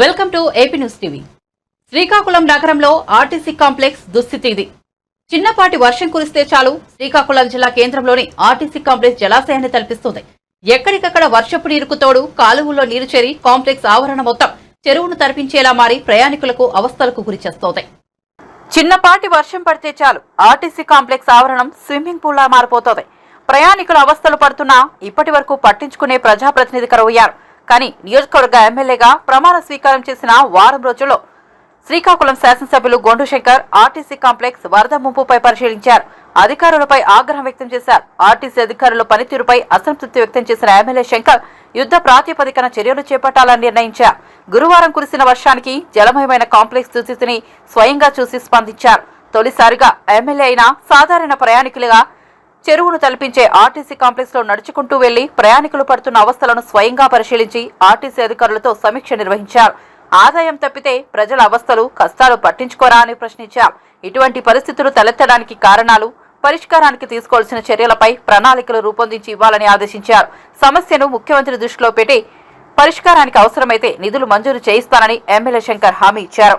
Welcome to AP news TV. Srikakulam నగరంలో RTC complex దుస్థితి ఇది చిన్నపాటి వర్షం కురిస్తే చాలు శ్రీకాకుళం జిల్లా కేంద్రంలోని ఆర్టీసీ కాంప్లెక్స్ జలాశయాన్ని తలపిస్తుంది. ఎక్కడికక్కడ వర్షపు నీరుకు తోడు కాలువల్లో నీరు చేరి కాంప్లెక్స్ ఆవరణ మొత్తం చెరువును తరపించేలా మారి ప్రయాణికులకు అవస్థలకు గురిచేస్తోంది చిన్నపాటి వర్షం పడితే చాలు ఆర్టీసీ కాంప్లెక్స్ ఆవరణం స్విమ్మింగ్ పూల్ లా మారిపోతోంది. ప్రయాణికుల అవస్థలు పడుతున్నా ఇప్పటి వరకు పట్టించుకునే ప్రజాప్రతినిధి కరువయ్యారు. కానీ నియోజకవర్గ ఎమ్మెల్యేగా ప్రమాణ స్వీకారం చేసిన వారం రోజుల్లో శ్రీకాకుళం శాసనసభ్యులు గొండుశంకర్ ఆర్టీసీ కాంప్లెక్స్ వరద ముంపుపై పరిశీలించారు. అధికారులపై ఆగ్రహం వ్యక్తం చేశారు. ఆర్టీసీ అధికారుల పనితీరుపై అసంతృప్తి వ్యక్తం చేసిన ఎమ్మెల్యే శంకర్ యుద్ధ ప్రాతిపదికన చర్యలు చేపట్టాలని నిర్ణయించారు. గురువారం కురిసిన వర్షానికి జలమయమైన కాంప్లెక్స్ దుస్థితిని స్వయంగా చూసి స్పందించారు. తొలిసారిగా ఎమ్మెల్యే అయిన సాధారణ ప్రయాణికులుగా చెరువును తలపించే ఆర్టీసీ కాంప్లెక్స్లో నడుచుకుంటూ వెళ్ళి ప్రయాణికులు పడుతున్న అవస్థలను స్వయంగా పరిశీలించి ఆర్టీసీ అధికారులతో సమీక్ష నిర్వహించారు. ఆదాయం తప్పితే ప్రజల అవస్థలు కష్టాలు పట్టించుకోరా అని ప్రశ్నించారు. ఇటువంటి పరిస్థితులు తలెత్తడానికి కారణాలు పరిష్కారానికి తీసుకోవాల్సిన చర్యలపై ప్రణాళికలు రూపొందించి ఇవ్వాలని ఆదేశించారు. సమస్యను ముఖ్యమంత్రి దృష్టిలో పెట్టి పరిష్కారానికి అవసరమైతే నిధులు మంజూరు చేయిస్తానని ఎమ్మెల్యే శంకర్ హామీ ఇచ్చారు.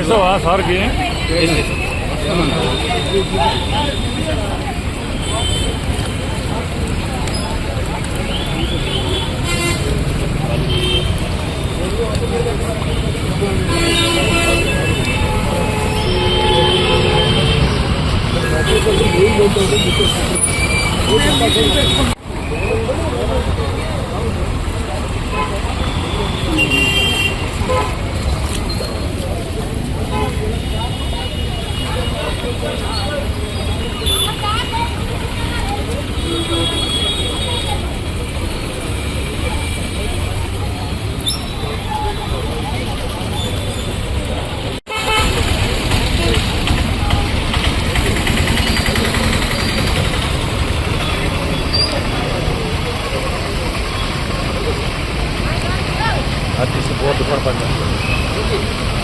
ಎಷ್ಟವ ಸಾರಿಗೆ Thank you. ఆర్టీసీ బోర్డు కూడా పడినట్టు